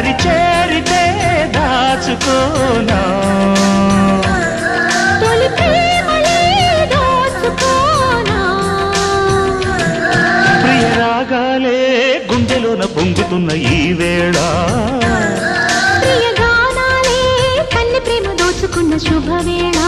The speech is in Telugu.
దారి చేరితే దాచుకోనా? గుండెలోన పొంగుతున్న ఈ వేళ. ప్రియ గానాలే తల్లి ప్రేమ దోచుకున్న శుభవేళ.